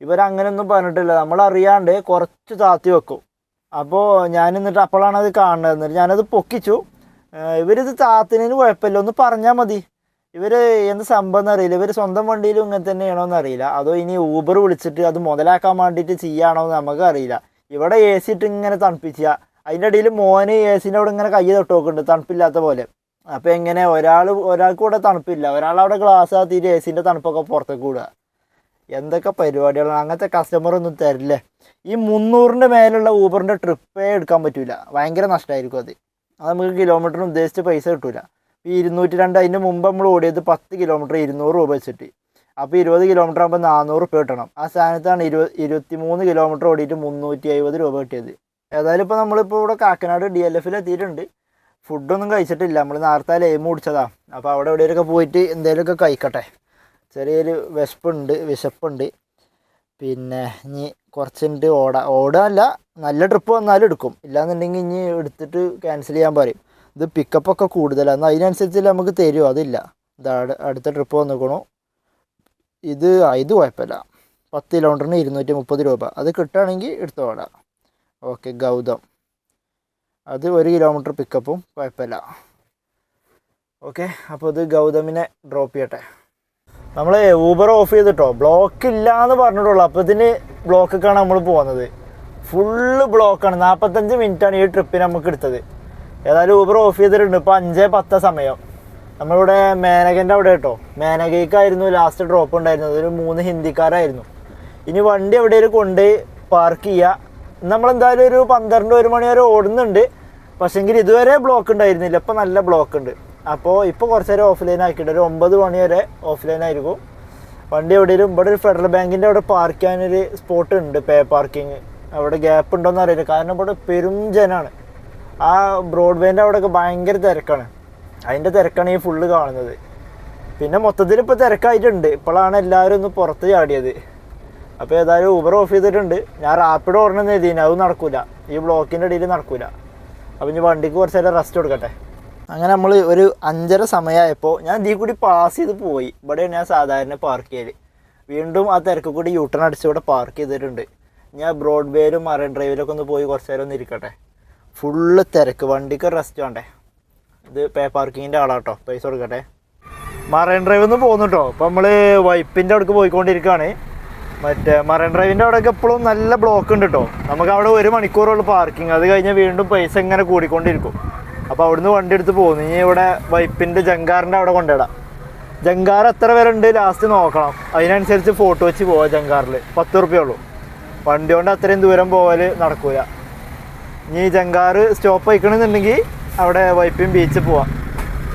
ഇവരങ്ങനെയൊന്നും പറഞ്ഞിട്ടില്ല. നമ്മളറിയാണ്ട് കുറച്ച് താത്തി വെക്കും. അപ്പോൾ ഞാൻ എന്നിട്ട് അപ്പോഴാണ് അത് കാണുന്നത്. എന്നിട്ട് ഞാനത് പൊക്കിച്ചു. ഇവരിത് താത്തിനു കുഴപ്പമില്ല. ഒന്ന് പറഞ്ഞാൽ മതി. ഇവർ എന്ത് സംഭവം എന്നറിയില്ല ഇവർ സ്വന്തം വണ്ടിയിലും ഇങ്ങനെ തന്നെയാണോ എന്നറിയില്ല അതോ ഇനി ഊബർ വിളിച്ചിട്ട് അത് മുതലാക്കാൻ വേണ്ടിയിട്ട് ചെയ്യാണോ എന്ന് നമുക്ക് അറിയില്ല. ഇവിടെ എ സി ഇട്ട് ഇങ്ങനെ തണുപ്പിക്കുക അതിന്റെ ഇടയിൽ മോന് എ സിന്റെ അവിടെ ഇങ്ങനെ കൈ തൊട്ട് നോക്കുന്നുണ്ട്. തണുപ്പില്ലാത്ത പോലെ. അപ്പോൾ എങ്ങനെ? ഒരാൾ ഒരാൾക്ക് കൂടെ തണുപ്പില്ല. ഒരാൾ അവിടെ ഗ്ലാസ് ആത്തിയിട്ട് എ സിന്റെ തണുപ്പൊക്കെ പുറത്തേക്ക് വിടുക. എന്തൊക്കെ പരിപാടികളാണ് അങ്ങനത്തെ കസ്റ്റമർ ഒന്നും തരില്ലേ. ഈ മുന്നൂറിന്റെ മേലുള്ള ഊബറിന്റെ ട്രിപ്പേ എടുക്കാൻ പറ്റില്ല ഭയങ്കര നഷ്ടമായിരിക്കും അത്. അത് നമുക്ക് കിലോമീറ്ററിന് ഉദ്ദേശിച്ച് പൈസ കിട്ടില്ല ഈ ഇരുന്നൂറ്റി രണ്ട് അതിന്റെ മുമ്പ് നമ്മൾ ഓടിയത് പത്ത് കിലോമീറ്റർ ഇരുന്നൂറ് രൂപ വെച്ചിട്ട്. അപ്പോൾ ഇരുപത് കിലോമീറ്റർ ആകുമ്പോൾ നാനൂറ് രൂപ കിട്ടണം. ആ സ്ഥാനത്താണ് ഇരുപത് ഇരുപത്തി മൂന്ന് കിലോമീറ്റർ ഓടിയിട്ട് മുന്നൂറ്റി എഴുപത് രൂപ കിട്ടിയത്. ഏതായാലും ഇപ്പോൾ നമ്മളിപ്പോൾ ഇവിടെ കാക്കനാട് ഡി എൽ എഫിൽ എത്തിയിട്ടുണ്ട്. ഫുഡൊന്നും കഴിച്ചിട്ടില്ല. നമ്മൾ നേരത്തെ ലെയിം കുടിച്ചതാ. അപ്പോൾ അവിടെ എവിടെയൊക്കെ പോയിട്ട് എന്തെങ്കിലുമൊക്കെ കഴിക്കട്ടെ. ചെറിയൊരു വിശപ്പുണ്ട് വിശപ്പുണ്ട്. പിന്നെ ഇനി കുറച്ചുണ്ട് ഓടാ. ഓടാനല്ല നല്ല ട്രിപ്പ് വന്നാലും എടുക്കും. ഇല്ലാന്നുണ്ടെങ്കിൽ ഇനി എടുത്തിട്ട് ക്യാൻസൽ ചെയ്യാൻ പറയും. ഇത് പിക്കപ്പൊക്കെ കൂടുതലാണ് എന്നാൽ അതിനനുസരിച്ച് നമുക്ക് തരുമോ അതില്ല. ഇത് അടുത്ത ട്രിപ്പ് വന്നിക്കണു. ഇത് ഇത് കുഴപ്പമില്ല പത്ത് കിലോമീറ്ററിന് ഇരുന്നൂറ്റി മുപ്പത് രൂപ. അത് കിട്ടുകയാണെങ്കിൽ എടുത്തോടാം ഓക്കെ ഗൗതം. അത് ഒരു കിലോമീറ്റർ പിക്കപ്പും കുഴപ്പമില്ല ഓക്കെ അപ്പോൾ ഇത് ഗൗതമിനെ ഡ്രോപ്പ് ചെയ്യട്ടെ. നമ്മൾ ഊബർ ഓഫ് ചെയ്തിട്ടോ? ബ്ലോക്ക് ഇല്ല എന്ന് പറഞ്ഞിട്ടുള്ളൂ. അപ്പോൾ ഇതിന് ബ്ലോക്കൊക്കെയാണ് നമ്മൾ പോകുന്നത് ഫുള്ള് ബ്ലോക്കാണ് നാൽപ്പത്തഞ്ച് മിനിറ്റാണ് ഈ ട്രിപ്പിന് നമുക്ക് എടുത്തത്. ഏതായാലും ഊബർ ഓഫ് ചെയ്തിട്ടുണ്ട്. ഇപ്പോൾ അഞ്ച് പത്ത് സമയം. നമ്മളിവിടെ മേനകന്റെ അവിടെ കേട്ടോ. മേനകയ്ക്കായിരുന്നു ലാസ്റ്റ് ഡ്രോപ്പ് ഉണ്ടായിരുന്നത്. ഒരു മൂന്ന് ഹിന്ദിക്കാരായിരുന്നു. ഇനി വണ്ടി എവിടെയെങ്കിലും കൊണ്ട് പാർക്ക് ചെയ്യുക നമ്മളെന്തായാലും ഒരു പന്ത്രണ്ട് ഒരു മണി വരെ ഓടുന്നുണ്ട്. പക്ഷേങ്കിൽ ഇതുവരെ ബ്ലോക്ക് ഉണ്ടായിരുന്നില്ല. ഇപ്പം നല്ല ബ്ലോക്ക് ഉണ്ട്. അപ്പോൾ ഇപ്പോൾ കുറച്ച് നേരം ഓഫ് ലൈൻ ആക്കിയിട്ട് ഒരു ഒമ്പത് മണി വരെ ഓഫ് ലൈൻ ആയിരിക്കും. വണ്ടി എവിടെയും ഇവിടെ ഒരു ഫെഡറൽ ബാങ്കിന്റെ അവിടെ പാർക്ക് ചെയ്യാനൊരു സ്പോട്ട് ഉണ്ട്. പേ പാർക്കിങ് അവിടെ ഗ്യാപ്പ് ഉണ്ടോയെന്ന് അറിയില്ല. കാരണം ഇവിടെ പെരും ജനാണ്. ആ ബ്രോഡ്വേന്റെ അവിടെയൊക്കെ ഭയങ്കര തിരക്കാണ്. അതിന്റെ തിരക്കാണ് ഈ ഫുള്ള് കാണുന്നത്. പിന്നെ മൊത്തത്തിൽ ഇപ്പോൾ തിരക്കായിട്ടുണ്ട്. ഇപ്പോഴാണ് എല്ലാവരും ഒന്ന് പുറത്ത് ചാടിയത്. അപ്പോൾ ഏതായാലും ഊബർ ഓഫ് ചെയ്തിട്ടുണ്ട്. ഞാൻ റാപ്പിഡ് ഓടണം എഴുതിന് അത് നടക്കൂല. ഈ ബ്ലോക്കിന്റെ ഇടയിൽ നടക്കൂല. അപ്പോൾ ഇനി വണ്ടിക്ക് കുറച്ച് നേരം റെസ്റ്റ് കൊടുക്കട്ടെ. അങ്ങനെ നമ്മൾ ഒരു അഞ്ചര സമയമായപ്പോൾ ഞാൻ ഇതിൽ കൂടി പാസ് ചെയ്ത് പോയി. ഇവിടെയാണ് ഞാൻ സാധാരണ പാർക്ക് ചെയ്യൽ വീണ്ടും ആ തിരക്ക് കൂടി യൂട്ടേൺ അടിച്ച് ഇവിടെ പാർക്ക് ചെയ്തിട്ടുണ്ട്. ഞാൻ ബ്രോഡ്വേയിലും മറൈൻ ഡ്രൈവിലൊക്കെ ഒന്ന് പോയി കുറച്ച് നേരം ഒന്ന് ഇരിക്കട്ടെ. ഫുള്ള് തിരക്ക്. വണ്ടിക്ക് റെസ്റ്റ് വേണ്ടേ? ഇത് പേ പാർക്കിങ്ങിന്റെ ആളാട്ടോ. പൈസ കൊടുക്കട്ടെ. മറൈൻ ഡ്രൈവ് ഒന്ന് പോകുന്നു കേട്ടോ അപ്പോൾ നമ്മൾ വൈപ്പിന്റെ അവിടേക്ക് പോയിക്കൊണ്ടിരിക്കുകയാണ് മറ്റേ മറൈൻ ഡ്രൈവിന്റെ അവിടെയൊക്കെ എപ്പോഴും നല്ല ബ്ലോക്ക് ഉണ്ട് കേട്ടോ നമുക്ക് അവിടെ ഒരു മണിക്കൂറുള്ള പാർക്കിംഗ് അത് കഴിഞ്ഞാൽ വീണ്ടും പൈസ ഇങ്ങനെ കൂടിക്കൊണ്ടിരിക്കും. അപ്പോൾ അവിടുന്ന് വണ്ടി എടുത്ത് പോകുന്നു ഇനി ഇവിടെ വൈപ്പിന്റെ ജങ്കാറിന്റെ അവിടെ കൊണ്ടിടാം ജങ്കാർ എത്ര പേരുണ്ട്? ഉണ്ട് ലാസ്റ്റ് നോക്കണം. അതിനനുസരിച്ച് ഫോട്ടോ വെച്ച് പോവാം ജങ്കാറിൽ പത്ത് റുപ്യ ഉള്ളൂ. വണ്ടി കൊണ്ട് അത്രയും ദൂരം പോകാൽ നടക്കൂല. ഇനി ജങ്കാറ് സ്റ്റോപ്പ് വയ്ക്കണമെന്നുണ്ടെങ്കിൽ അവിടെ വൈപ്പിയും ബീച്ചിൽ പോവാം.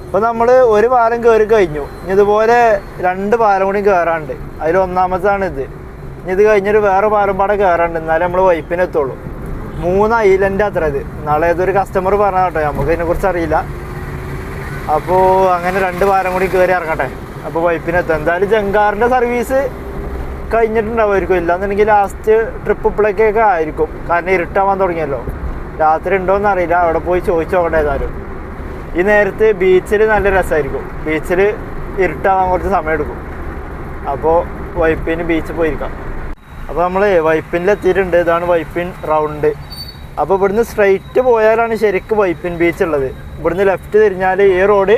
അപ്പോൾ നമ്മൾ ഒരു പാലം കയറി കഴിഞ്ഞു. ഇനി ഇതുപോലെ രണ്ട് പാലം കൂടി കയറാണ്ട് അതിൽ ഒന്നാമത്താണ് ഇത്. ഇനി ഇത് കഴിഞ്ഞൊരു വേറെ പാലം പാടെ കയറാണ്ട് എന്നാലേ നമ്മൾ വൈപ്പിനെത്തുള്ളൂ മൂന്ന് ഐലൻഡ് അത്ര ഇത്. നാളെ ഏതൊരു കസ്റ്റമർ പറഞ്ഞ കേട്ടോ നമുക്ക് ഇതിനെക്കുറിച്ച് അറിയില്ല. അപ്പോൾ അങ്ങനെ രണ്ട് പാലം കൂടി കയറി ഇറങ്ങട്ടെ. അപ്പോൾ വൈപ്പിനെത്തും എന്തായാലും ജങ്കാറിന്റെ സർവീസ് കഴിഞ്ഞിട്ടുണ്ടാവുമായിരിക്കും ഇല്ലാന്നുണ്ടെങ്കിൽ ലാസ്റ്റ് ട്രിപ്പ് ഇപ്പോഴേക്കൊക്കെ ആയിരിക്കും. കാരണം ഇരുട്ടാവാൻ തുടങ്ങിയല്ലോ. രാത്രി ഉണ്ടോയെന്ന് അറിയില്ല അവിടെ പോയി ചോദിച്ചു നോക്കട്ടെ ഏതായാലും. ഈ നേരത്ത് ബീച്ചിൽ നല്ല രസമായിരിക്കും ബീച്ചിൽ ഇരുട്ടാവാൻ കുറച്ച് സമയം എടുക്കും അപ്പോൾ വൈപ്പിന് ബീച്ചിൽ പോയിരിക്കാം. അപ്പോൾ നമ്മൾ വൈപ്പിനിലെത്തിയിട്ടുണ്ട്. ഇതാണ് വൈപ്പിൻ റൗണ്ട്. അപ്പോൾ ഇവിടുന്ന് സ്ട്രെയിറ്റ് പോയാലാണ് ശരിക്കും വൈപ്പിൻ ബീച്ച് ഉള്ളത്. ഇവിടുന്ന് ലെഫ്റ്റ് തിരിഞ്ഞാൽ ഈ റോഡ്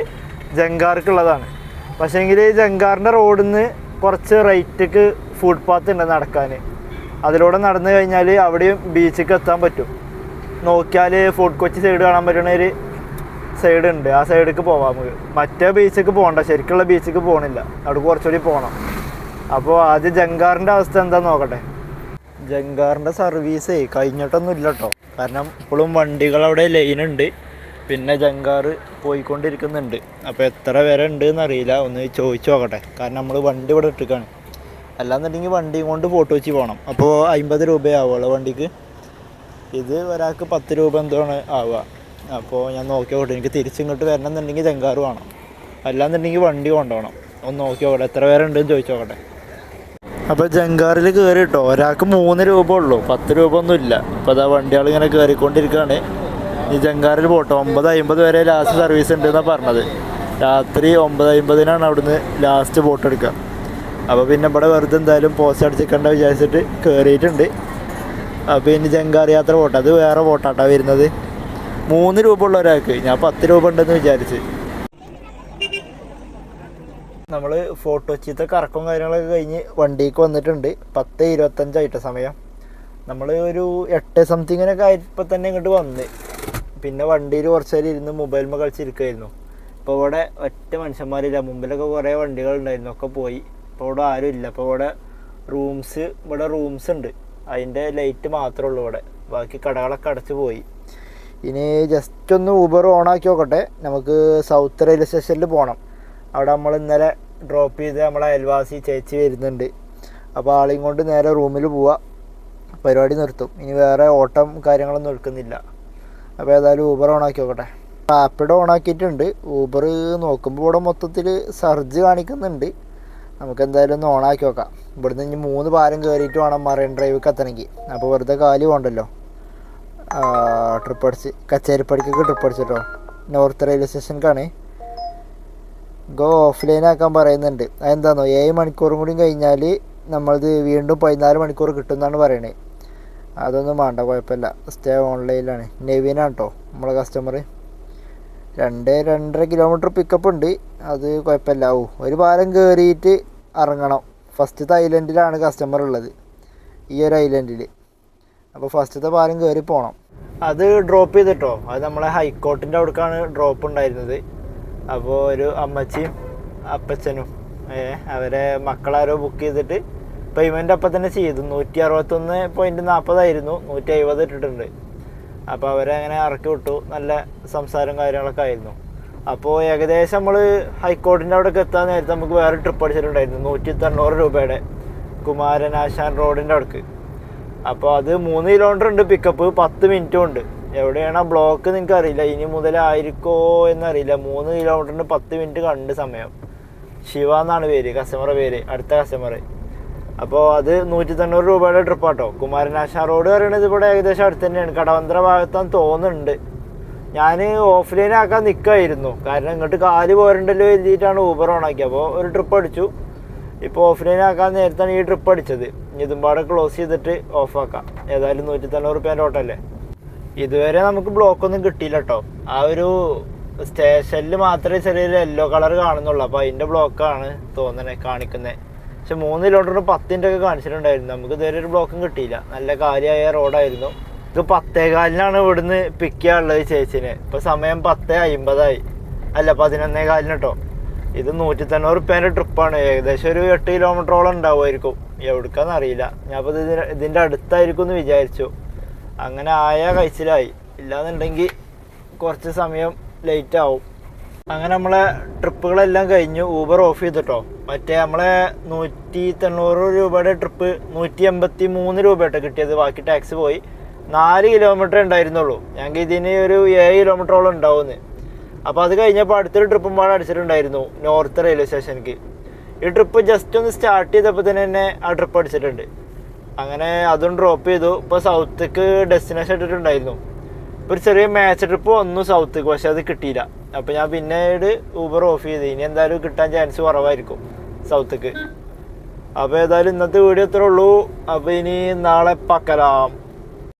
ജങ്കാർക്കുള്ളതാണ്. പക്ഷേങ്കിൽ ജങ്കാറിന്റെ റോഡിൽ നിന്ന് കുറച്ച് റൈറ്റിക്ക് ഫുട്പാത്ത് ഉണ്ട് നടക്കാൻ അതിലൂടെ നടന്നു കഴിഞ്ഞാൽ അവിടെയും ബീച്ചിലേക്ക് എത്താൻ പറ്റും. നോക്കിയാൽ ഫുഡ് കൊച്ചി സൈഡ് കാണാൻ പറ്റുന്ന ഒരു സൈഡ് ഉണ്ട്. ആ സൈഡിലേക്ക് പോവാം നമുക്ക്. മറ്റേ ബീച്ചിലേക്ക് പോകണ്ട. ശരിക്കുള്ള ബീച്ചിലേക്ക് പോകണില്ല അവിടെ കുറച്ചുകൂടി പോകണം അപ്പോൾ ആദ്യം ജങ്കാറിന്റെ അവസ്ഥ എന്താന്ന് നോക്കട്ടെ? ജങ്കാറിന്റെ സർവീസ് കഴിഞ്ഞിട്ടൊന്നും ഇല്ല കേട്ടോ കാരണം ഇപ്പോഴും വണ്ടികൾ അവിടെ ലൈൻ ഉണ്ട്. പിന്നെ ജങ്കാർ പോയിക്കൊണ്ടിരിക്കുന്നുണ്ട്. അപ്പോൾ എത്ര വരെ ഉണ്ട് എന്നറിയില്ല ഒന്ന് ചോദിച്ചു നോക്കട്ടെ. കാരണം നമ്മൾ വണ്ടി ഇവിടെ ഇട്ടിരിക്കുകയാണ് അല്ലാന്നുണ്ടെങ്കിൽ വണ്ടിയും കൊണ്ട് ഫോട്ടോ വെച്ച് പോകണം അപ്പോൾ അമ്പത് രൂപയാവുള്ളൂ വണ്ടിക്ക്. ഇത് ഒരാൾക്ക് പത്ത് രൂപ എന്തോണ് ആവുക. അപ്പോൾ ഞാൻ നോക്കി നോക്കട്ടെ എനിക്ക് തിരിച്ചിങ്ങോട്ട് വരണമെന്നുണ്ടെങ്കിൽ ജങ്കാറ് വേണം. അല്ലാന്നുണ്ടെങ്കിൽ വണ്ടി കൊണ്ടുപോകണം. ഒന്ന് നോക്കി നോക്കട്ടെ എത്ര പേരുണ്ടെന്ന് ചോദിച്ചു നോക്കട്ടെ അപ്പോൾ ജങ്കാറിൽ കയറി കേട്ടോ ഒരാൾക്ക് മൂന്ന് രൂപ ഉള്ളൂ. പത്ത് രൂപ ഒന്നും ഇല്ല. അപ്പോൾ അതാ വണ്ടികൾ ഇങ്ങനെ കയറിക്കൊണ്ടിരിക്കുകയാണ്. ഈ ജങ്കാറിൽ പോട്ടെ. ഒമ്പത് അമ്പത് വരെ ലാസ്റ്റ് സർവീസ് ഉണ്ട് എന്നാണ് പറഞ്ഞത്. രാത്രി ഒമ്പത് അമ്പതിനാണ് അവിടുന്ന് ലാസ്റ്റ് ബോട്ട് എടുക്കുക. അപ്പോൾ പിന്നെ ഇവിടെ വെറുതെ എന്തായാലും പോസ്റ്റ് അടിച്ചിക്കണ്ട വിചാരിച്ചിട്ട് കയറിയിട്ടുണ്ട്. അപ്പോൾ ഇനി ജങ്കാർ യാത്ര പോട്ടെ. അത് വേറെ പോട്ടാട്ടാ വരുന്നത്. മൂന്ന് രൂപ ഉള്ള ഒരാൾക്ക്. ഞാൻ പത്ത് രൂപ ഉണ്ടെന്ന് വിചാരിച്ച്. നമ്മൾ ഫോട്ടോ ചീത്ത കറക്കും കാര്യങ്ങളൊക്കെ കഴിഞ്ഞ് വണ്ടിക്ക് വന്നിട്ടുണ്ട്. പത്ത് ഇരുപത്തഞ്ചായിട്ട് സമയം. നമ്മൾ ഒരു എട്ട് സംതിങ്ങിനൊക്കെ ആയപ്പോൾ തന്നെ ഇങ്ങോട്ട് വന്ന്. പിന്നെ വണ്ടിയിൽ കുറച്ച് നേരം ഇരുന്ന് മൊബൈലിൽ കളിച്ചിരിക്കുമായിരുന്നു ഇപ്പോൾ ഇവിടെ ഒറ്റ മനുഷ്യന്മാരില്ല. മുമ്പിലൊക്കെ കുറേ വണ്ടികളുണ്ടായിരുന്നു. ഒക്കെ പോയി. ഇപ്പോൾ ഇവിടെ ആരും ഇല്ല ഇപ്പോൾ ഇവിടെ റൂംസ് ഇവിടെ റൂംസ് ഉണ്ട്. അതിന്റെ ലൈറ്റ് മാത്രമേ ഉള്ളൂ ഇവിടെ. ബാക്കി കടകളൊക്കെ അടച്ചു പോയി. ഇനി ജസ്റ്റ് ഒന്ന് ഊബർ ഓൺ ആക്കി നോക്കട്ടെ. നമുക്ക് സൗത്ത് റെയിൽവേ സ്റ്റേഷനിൽ പോകണം അവിടെ നമ്മൾ ഇന്നലെ ഡ്രോപ്പ് ചെയ്ത് നമ്മളെ അയൽവാസി ചേച്ചി വരുന്നുണ്ട്. അപ്പോൾ ആളെയും കൊണ്ട് നേരെ റൂമിൽ പോവാം. പരിപാടി നിർത്തും. ഇനി വേറെ ഓട്ടം കാര്യങ്ങളൊന്നും എടുക്കുന്നില്ല. അപ്പോൾ ഏതായാലും ഊബർ ഓൺ ആക്കി നോക്കട്ടെ. ആപ്പിടെ ഓൺ ആക്കിയിട്ടുണ്ട്. ഊബർ നോക്കുമ്പോൾ ഇവിടെ മൊത്തത്തിൽ സർജ് കാണിക്കുന്നുണ്ട്. നമുക്ക് എന്തായാലും ഒന്ന് ഓണാക്കി നോക്കാം. ഇവിടുന്ന് ഇനി മൂന്ന് പാലം കയറിയിട്ട് വേണം മറൈൻ ഡ്രൈവ് എത്തണമെങ്കിൽ അപ്പോൾ വെറുതെ കാലി പോകണ്ടല്ലോ ട്രിപ്പ് അടിച്ച് കച്ചേരിപ്പടിക്കൊക്കെ ട്രിപ്പ് അടിച്ചിട്ടോ? നോർത്ത് റെയിൽവേ സ്റ്റേഷനിലേക്കാണ് ഗോ ഓഫ് ലൈൻ ആക്കാൻ പറയുന്നുണ്ട്. അതെന്താണോ ഏഴ് മണിക്കൂറും കൂടി കഴിഞ്ഞാൽ നമ്മളത് വീണ്ടും പതിനാല് മണിക്കൂർ കിട്ടും എന്നാണ് പറയണേ. അതൊന്നും വേണ്ട കുഴപ്പമില്ല. സ്റ്റേ ഓൺലൈനിലാണ് നെവിനാണ് കേട്ടോ നമ്മളെ കസ്റ്റമർ രണ്ട് രണ്ടര കിലോമീറ്റർ പിക്കപ്പ് ഉണ്ട്. അത് കുഴപ്പമില്ല. ഓ ഒരു പാലം കയറിയിട്ട് ഇറങ്ങണം. ഫസ്റ്റത്തെ ഐലൻഡിലാണ് കസ്റ്റമർ ഉള്ളത്. ഈ ഒരു ഐലൻഡിൽ അപ്പോൾ ഫസ്റ്റത്തെ പാലം കയറി പോകണം അത് ഡ്രോപ്പ് ചെയ്തിട്ടോ? അത് നമ്മളെ ഹൈക്കോർട്ടിന്റെ അവിടേക്കാണ് ഡ്രോപ്പ് ഉണ്ടായിരുന്നത്. അപ്പോൾ ഒരു അമ്മച്ചിയും അപ്പച്ചനും അവരെ മക്കളാരോ ബുക്ക് ചെയ്തിട്ട് പേയ്മെന്റ് അപ്പം തന്നെ ചെയ്തു. നൂറ്റി അറുപത്തൊന്ന് പോയിന്റ് നാൽപ്പതായിരുന്നു നൂറ്റി അയ്പത് ഇട്ടിട്ടുണ്ട്. അപ്പോൾ അവരെ അങ്ങനെ ഇറക്കി വിട്ടു. നല്ല സംസാരം കാര്യങ്ങളൊക്കെ ആയിരുന്നു. അപ്പോൾ ഏകദേശം നമ്മൾ ഹൈക്കോർട്ടിന്റെ അവിടേക്ക് എത്താൻ നേരത്തെ നമുക്ക് വേറെ ട്രിപ്പ് അടിച്ചിട്ടുണ്ടായിരുന്നു നൂറ്റി തൊണ്ണൂറ് രൂപയുടെ കുമാരനാശാൻ റോഡിന്റെ അവിടേക്ക്. അപ്പോൾ അത് മൂന്ന് കിലോമീറ്റർ ഉണ്ട് പിക്കപ്പ് പത്ത് മിനിറ്റും ഉണ്ട്. എവിടെയാണ് ആ ബ്ലോക്ക് നിങ്ങൾക്ക് അറിയില്ല. ഇനി മുതലായിരിക്കോ എന്നറിയില്ല. മൂന്ന് കിലോമീറ്ററിന് പത്ത് മിനിറ്റ് കണ്ട് സമയം. ശിവ എന്നാണ് പേര് കസ്റ്റമറെ പേര് അടുത്ത കസ്റ്റമർ അപ്പോൾ അത് നൂറ്റി തൊണ്ണൂറ് രൂപയുടെ ട്രിപ്പാട്ടോ കുമാരനാശാൻ റോഡ് പറയുന്നത് ഇവിടെ ഏകദേശം അടുത്ത് തന്നെയാണ്. കടവന്ത്ര ഭാഗത്താന്ന് തോന്നുന്നുണ്ട്. ഞാൻ ഓഫ്ലൈൻ ആക്കാൻ നിൽക്കായിരുന്നു കാരണം ഇങ്ങോട്ട് കാൽ പോരണ്ടല്ലോ എഴുതിയിട്ടാണ് ഊബർ ആക്കിയത് അപ്പോൾ ഒരു ട്രിപ്പ് അടിച്ചു. ഇപ്പോൾ ഓഫ്ലൈൻ ആക്കാൻ നേരത്താണ് ഈ ട്രിപ്പ് അടിച്ചത്. ഇതും ക്ലോസ് ചെയ്തിട്ട് ഓഫ് ആക്കാം. ഏതായാലും നൂറ്റി തൊണ്ണൂറ് റുപ്യേന്റെ ഓട്ടല്ലേ ഇതുവരെ നമുക്ക് ബ്ലോക്ക് ഒന്നും കിട്ടിയില്ല കേട്ടോ ആ ഒരു സ്റ്റേഷനിൽ മാത്രമേ ചെറിയൊരു യെല്ലോ കളർ കാണുന്നുള്ളൂ. അപ്പോൾ അതിന്റെ ബ്ലോക്കാണ് തോന്നണേ കാണിക്കുന്നത് പക്ഷെ മൂന്ന് കിലോമീറ്റർ പത്തിന്റെ ഒക്കെ കാണിച്ചിട്ടുണ്ടായിരുന്നു. നമുക്ക് ഇതുവരെ ഒരു ബ്ലോക്കും കിട്ടിയില്ല. നല്ല കാര്യമായ റോഡായിരുന്നു ഇത് പത്തേകാലിനാണ് ഇവിടുന്ന് പിക്ക് ചെയ്യാനുള്ളത് ചേച്ചിനെ. ഇപ്പൊ സമയം പത്തേ അമ്പതായി അല്ല പതിനൊന്നേ കാലിന് കേട്ടോ ഇത് നൂറ്റി തൊണ്ണൂറ് റുപ്യേന്റെ ട്രിപ്പാണ് ഏകദേശം ഒരു എട്ട് കിലോമീറ്ററോളം ഉണ്ടാവുമായിരിക്കും. എവിടേക്കാന്ന് അറിയില്ല. ഞാൻ അപ്പോൾ ഇതിന് ഇതിന്റെ അടുത്തായിരിക്കും എന്ന് വിചാരിച്ചു. അങ്ങനെ ആയ കഴിച്ചിലായി. ഇല്ലാന്നുണ്ടെങ്കിൽ കുറച്ച് സമയം ലേറ്റ് ആവും. അങ്ങനെ നമ്മളെ ട്രിപ്പുകളെല്ലാം കഴിഞ്ഞു. ഊബർ ഓഫ് ചെയ്തിട്ടോ. മറ്റേ നമ്മളെ നൂറ്റി തൊണ്ണൂറ് രൂപയുടെ ട്രിപ്പ് നൂറ്റി എൺപത്തി മൂന്ന് രൂപയായിട്ട് കിട്ടിയത്. ബാക്കി ടാക്സ് പോയി. നാല് കിലോമീറ്റർ ഉണ്ടായിരുന്നുള്ളൂ. ഞങ്ങൾക്ക് ഇതിന് ഒരു ഏഴ് കിലോമീറ്ററോളം ഉണ്ടാവുമെന്ന് അപ്പോൾ അത് കഴിഞ്ഞപ്പോൾ അടുത്തൊരു ട്രിപ്പും പാടെ അടിച്ചിട്ടുണ്ടായിരുന്നു നോർത്ത് റെയിൽവേ സ്റ്റേഷനിലേക്ക് ഈ ട്രിപ്പ് ജസ്റ്റ് ഒന്ന് സ്റ്റാർട്ട് ചെയ്തപ്പോൾ തന്നെ തന്നെ ആ ട്രിപ്പ് അടിച്ചിട്ടുണ്ട്. അങ്ങനെ അതും ഡ്രോപ്പ് ചെയ്തു. ഇപ്പോൾ സൗത്തേക്ക് ഡെസ്റ്റിനേഷൻ ഇട്ടിട്ടുണ്ടായിരുന്നു. ഇപ്പോൾ ഒരു ചെറിയ മാച്ച് ട്രിപ്പ് വന്നു സൗത്തേക്ക് പക്ഷെ അത് കിട്ടിയില്ല. അപ്പോൾ ഞാൻ പിന്നീട് ഊബർ ഓഫ് ചെയ്ത്. ഇനി എന്തായാലും കിട്ടാൻ ചാൻസ് കുറവായിരിക്കും സൗത്തേക്ക് അപ്പോൾ ഏതായാലും ഇന്നത്തെ വീഡിയോ ഇത്രേ ഉള്ളൂ. അപ്പോൾ ഇനി നാളെ പക്കലാം.